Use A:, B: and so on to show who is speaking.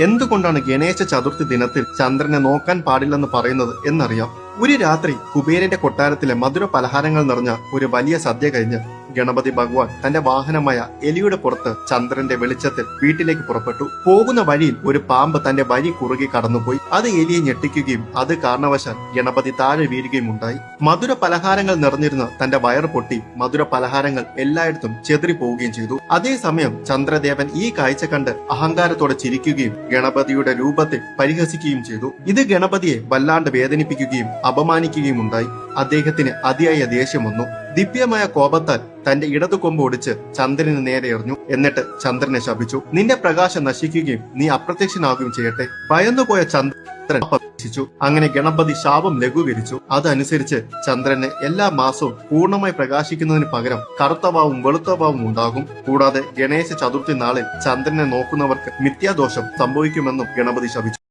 A: എന്തുകൊണ്ടാണ് ഗണേശ ചതുർത്ഥി ദിനത്തിൽ ചന്ദ്രനെ നോക്കാൻ പാടില്ലെന്ന് പറയുന്നത് എന്നറിയാം. ഒരു രാത്രി കുബേരന്റെ കൊട്ടാരത്തിലെ മധുര പലഹാരങ്ങൾ നിറഞ്ഞ ഒരു വലിയ സദ്യ കഴിഞ്ഞ് ഗണപതി ഭഗവാൻ തന്റെ വാഹനമായ എലിയുടെ പുറത്ത് ചന്ദ്രന്റെ വെളിച്ചത്തിൽ വീട്ടിലേക്ക് പുറപ്പെട്ടു. പോകുന്ന വഴിയിൽ ഒരു പാമ്പ് തന്റെ വഴി കുറുകി കടന്നുപോയി. അത് എലിയെ ഞെട്ടിക്കുകയും അത് കാരണവശാൽ ഗണപതി താഴെ വീഴുകയും ഉണ്ടായി. മധുര പലഹാരങ്ങൾ നിറഞ്ഞിരുന്ന തന്റെ വയറ് പൊട്ടി മധുര പലഹാരങ്ങൾ എല്ലായിടത്തും ചെതറി പോവുകയും ചെയ്തു. അതേസമയം ചന്ദ്രദേവൻ ഈ കാഴ്ച കണ്ട് അഹങ്കാരത്തോടെ ചിരിക്കുകയും ഗണപതിയുടെ രൂപത്തെ പരിഹസിക്കുകയും ചെയ്തു. ഇത് ഗണപതിയെ വല്ലാണ്ട് വേദനിപ്പിക്കുകയും അപമാനിക്കുകയും ഉണ്ടായി. അദ്ദേഹത്തിന് അതിയായ ദേഷ്യം വന്നു. ദിവ്യമായ കോപത്താൽ തന്റെ ഇടതു കൊമ്പ് ഒടിച്ച് ചന്ദ്രന് നേരെ എറിഞ്ഞു. എന്നിട്ട് ചന്ദ്രനെ ശപിച്ചു. നിന്റെ പ്രകാശം നശിക്കുകയും നീ അപ്രത്യക്ഷനാകുകയും ചെയ്യട്ടെ. ഭയന്നുപോയ ചന്ദ്രൻ അപേക്ഷിച്ചു അങ്ങനെ ഗണപതി ശാപം ലഘൂകരിച്ചു. അതനുസരിച്ച് ചന്ദ്രന് എല്ലാ മാസവും പൂർണമായി പ്രകാശിക്കുന്നതിന് പകരം കറുത്തവാവും വെളുത്തവാവും ഉണ്ടാകും. കൂടാതെ ഗണേശ ചതുർത്ഥി നാളിൽ ചന്ദ്രനെ നോക്കുന്നവർക്ക് മിഥ്യാദോഷം സംഭവിക്കുമെന്നും ഗണപതി ശപിച്ചു.